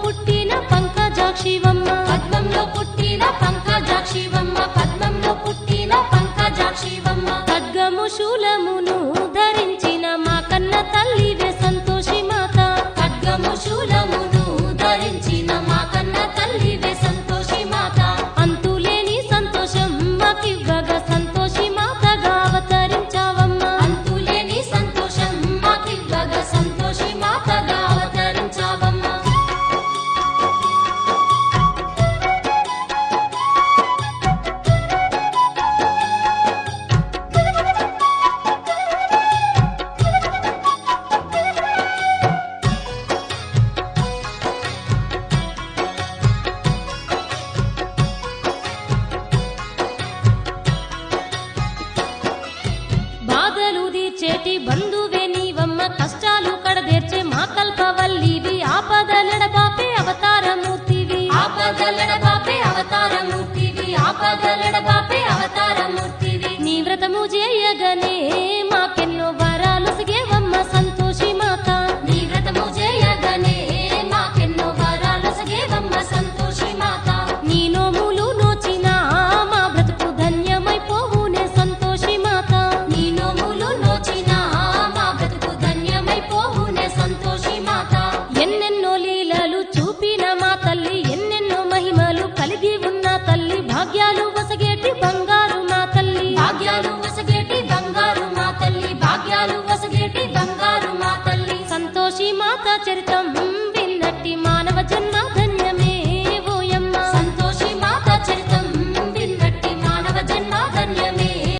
పుట్టిన పంకజాక్షివమ్మ పద్మంలో పుట్టిన పంకజాక్షివమ్మ పద్మంలో పుట్టిన పంకజాక్షివమ్మ ఖడ్గము శూలమును महाकल्प చెప్పిన మా తల్లి ఎన్నెన్నో మహిమలు కలిగి ఉన్న తల్లి. భాగ్యాలు వసగేటి బంగారు మా తల్లి. భాగ్యాలు వసగేటి బంగారు మా తల్లి. భాగ్యాలు వసగేటి బంగారు మా తల్లి. సంతోషి మాత చరితం విన్నట్టి మానవ జన్మ